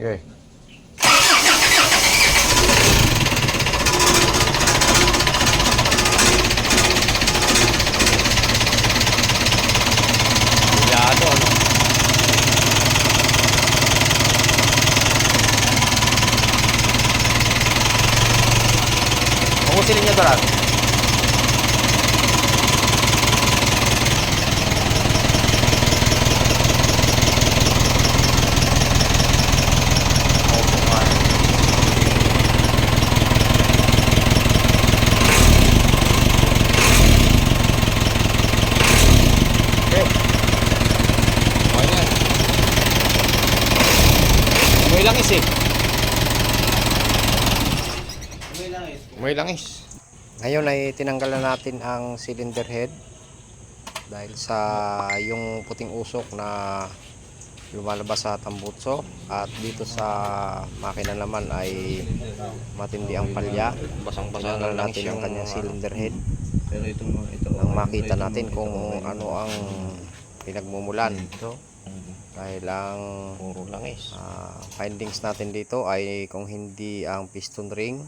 Okay. May langis. Ngayon ay tinanggal na natin ang cylinder head dahil sa yung puting usok na lumalabas sa tambutso at dito sa makina naman ay matindi ang palya. Basang-basa langis natin ang yung kanyang ano. cylinder head Pero ito ito. nang makita natin kung ano ang pinagmumulan. Ito. Dahil ang Puro langis. ah, findings natin dito ay kung hindi ang piston ring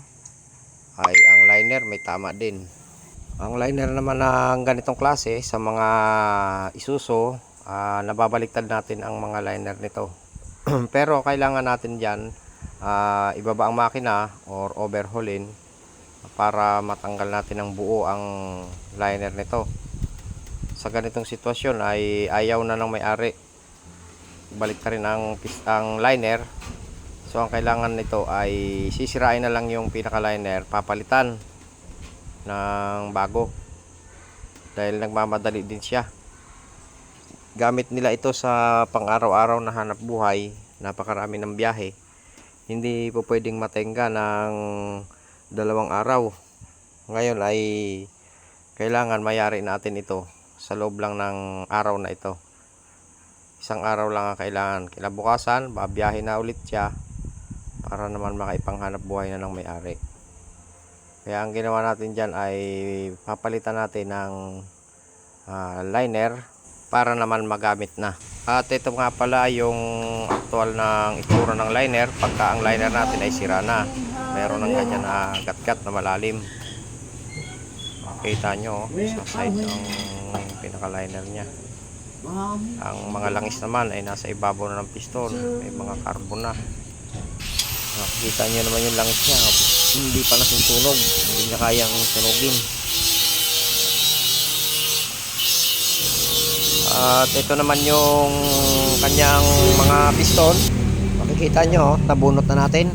ay ang liner may tama din. Ang liner naman ng ganitong klase sa mga Isuzu ah, nababaliktad natin ang mga liner nito. Pero kailangan natin diyan ibaba ang makina or overhaulin para matanggal natin ng buo ang liner nito. Sa ganitong sitwasyon ay ayaw na ng may-ari balik rin ang ang liner so ang kailangan nito ay sisirain na lang yung pinaka liner papalitan ng bago. Dahil nagmamadali din siya. Gamit nila ito sa pang araw-araw na hanap buhay napakarami ng biyahe. Hindi po pwedeng matenga ng dalawang araw. Ngayon ay kailangan mayari natin ito sa loob lang ng araw na ito. Isang araw lang ang kailangan. Kinabukasan babiyahe na ulit siya para naman makaipanghanap buhay na ng may-ari. Kaya ang ginawa natin dyan ay papalitan natin ng ah, liner para naman magamit na. At ito nga pala yung actual ng itsura ng liner. Pagka ang liner natin ay sira na meron ng ganyan na gat-gat na malalim. Makita nyo oh, sa side ng pinaka liner nya ang mga langis naman ay nasa ibabaw na ng piston. May mga carbon na. Nakikita nyo naman yung langis niya. Hindi pa nasusunog. Hindi niya kayang sunugin. At ito naman yung kanyang mga piston. Makikita nyo, oh, nabunot na natin.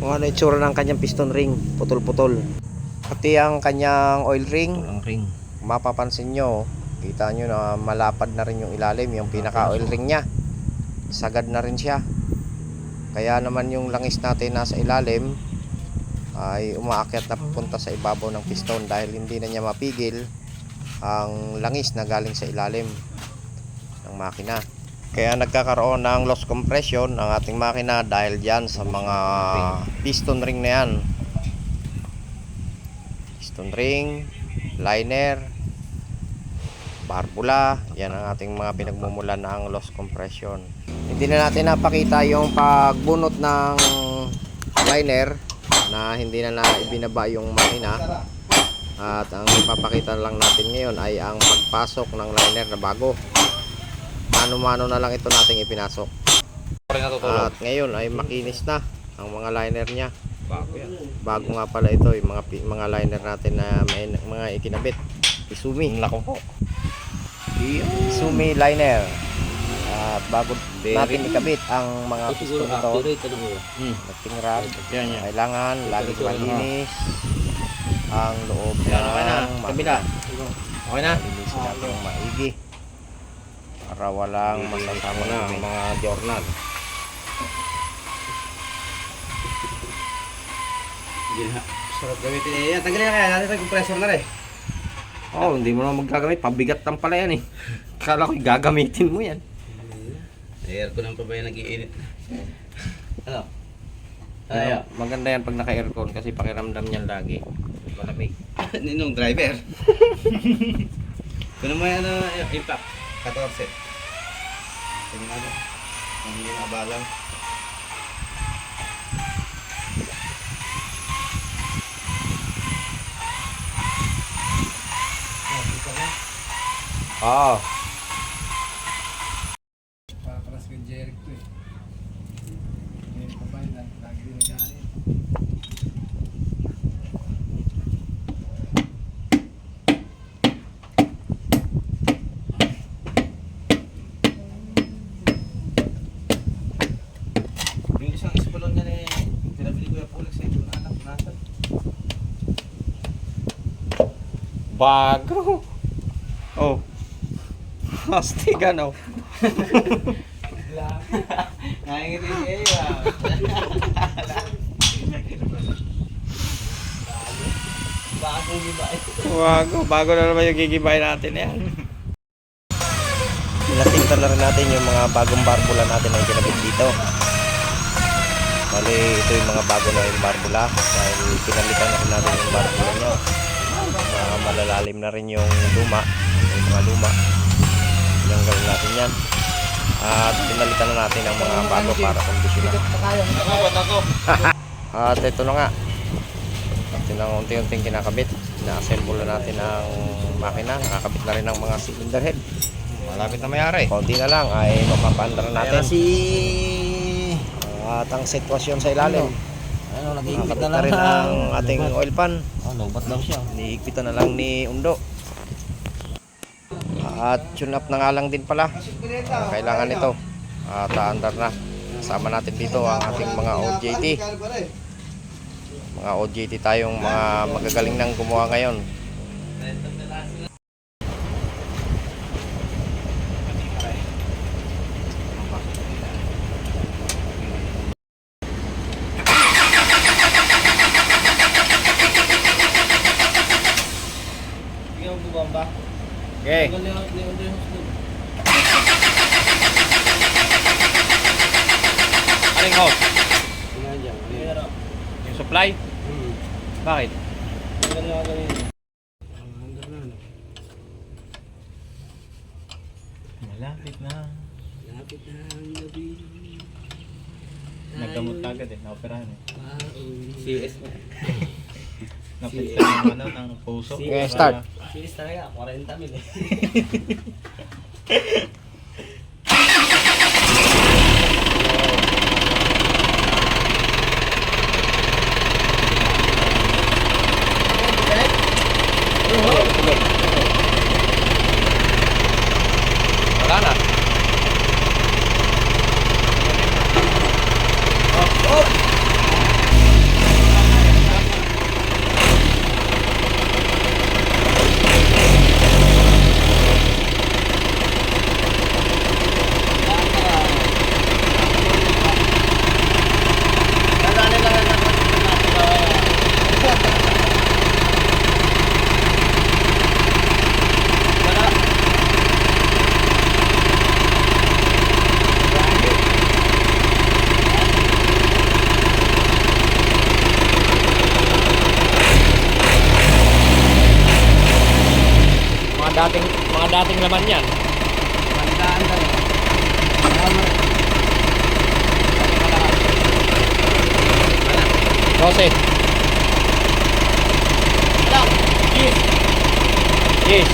Kung ano yung tsura ng kanyang piston ring. Putol-putol. Pati ang kanyang oil ring ring. mapapansin nyo kita nyo na malapad na rin yung ilalim yung pinaka oil ring nya sagad na rin siya kaya naman yung langis natin nasa ilalim ay umaakyat na papunta sa ibabaw ng piston dahil hindi na niya mapigil ang langis na galing sa ilalim ng makina. Kaya nagkakaroon ng loss compression ang ating makina dahil dyan sa mga piston ring na yan. Piston ring liner barbula. Yan ang ating mga pinagmumulan ng loss compression. Hindi na natin napakita yung pagbunot ng liner na hindi na na ibinaba yung makina. At ang ipapakita lang natin ngayon ay ang pagpasok ng liner na bago. Mano-mano na lang ito nating ipinasok. At ngayon ay makinis na ang mga liner niya. Bago yan. bago nga pala ito yung mga mga liner natin na may mga ikinabit. Isumi Nako po. Sumi liner. At bago Very natin ikabit ang mga piston nito, Hmm. lifting rod, Yan yan. kailangan lagi malinis ang loob ng Yan, okay na. makina. Kabila. Okay na? Linisin natin ng maigi para walang masasama na ang mga journal. Sarap gamitin eh. Yan, tanggalin na kaya natin yung compressor na rin. Oh, hindi mo na magagamit. Pabigat lang pala yan eh. Kala ko gagamitin mo yan. Aircon ang pa ba yung nag-iinit? Ano? Ano, maganda yan pag naka-aircon kasi pakiramdam niyan lagi. Malamig. Ninong driver. Kuno mo yan ano, yung impact. 14. Tingnan natin. Kung hindi mabalang. Oo. Para para sa Jeric to eh. Hindi ko ba yun, lagi din. Yung isang espolon niya eh, pinabili ko yung pulik sa anak, nasan? Bago. Oh. Astigan oh. Nangingiti eh. ah. Bagong iba eh. Bago. Bago na naman yung gigibay natin yan. Pinatinta na rin natin yung mga bagong barbula natin na ikinabit dito. Bali, ito yung mga bago na yung barbula dahil pinalitan na rin natin yung barbula niya. Mga malalalim na rin yung luma, yung mga luma. Tinanggal natin yan. At pinalitan na natin ang mga bago para kondisyonan. At ito na nga. Ito na ang unti-unting kinakabit. Na-assemble na natin ang makina. Nakakabit na rin ang mga cylinder head. Malapit na mayari. Konti na lang ay mapapaandar natin. si... At ang sitwasyon sa ilalim. Ano, Nakakabit na rin ang ating oil pan. Oh, lobat daw siya. Niigpitan na lang ni Undo. At tune up na nga lang din pala. Kailangan ito. At aandar na. Kasama natin dito ang ating mga OJT. Mga OJT tayong mga magagaling nang gumawa ngayon. Ikaw bubamba. Okay. Aling house? Yung supply? Bakit? Malapit na. Lapit na ang gabi. Nagkamot na agad eh, naoperahan eh. CS na. Napilitan ng ano, ng puso. Okay, start. CS talaga, 40 mil eh. Wala na. Mga dating mga dating laman yan. Jose. Yes. Yes.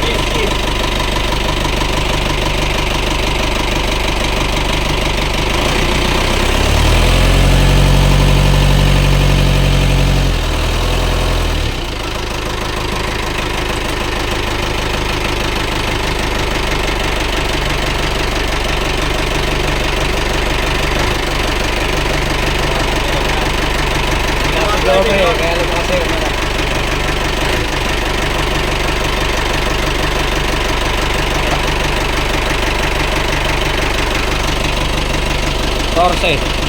Jose, കുറച്ചായിട്ട്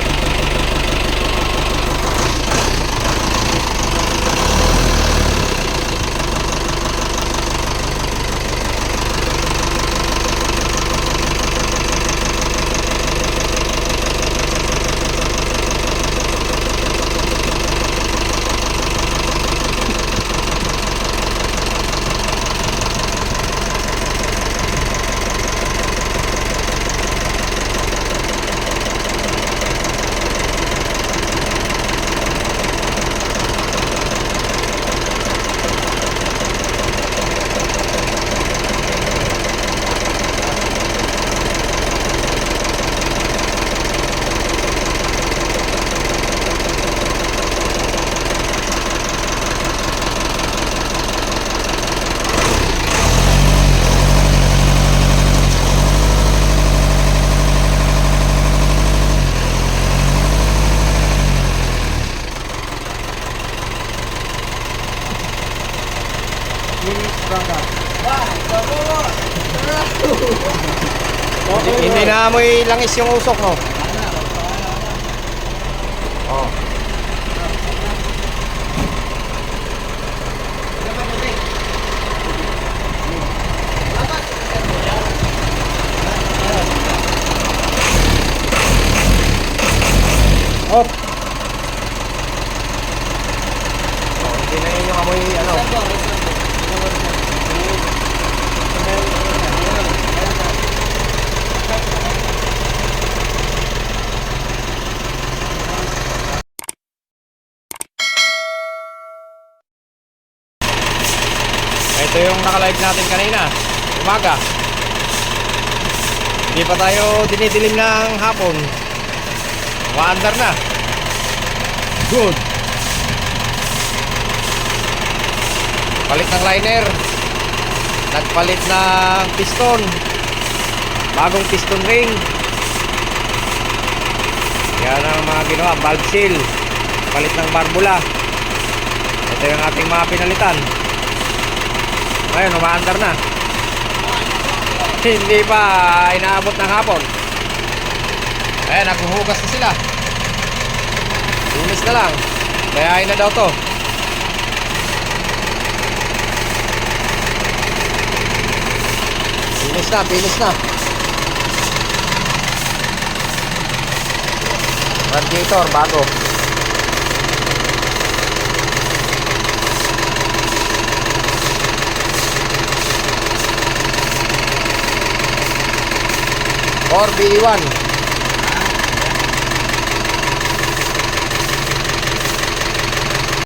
Please back up. Hindi na amoy langis yung usok mo. Oh. Nakalive natin kanina, umaga. Hindi pa tayo dinidilim ng hapon. Maandar na. Good. Palit ng liner. Nagpalit ng piston. Bagong piston ring. Yan ang mga ginawa. Valve seal. Palit ng barbula. Ito yung ating mga pinalitan. Ngayon, umaandar na. Hindi pa inaabot ng hapon. Ayan, naghuhugas na sila. Lunis na lang. Bayahin na daw to. Finish na, finish na. Radiator, bago. Or BE1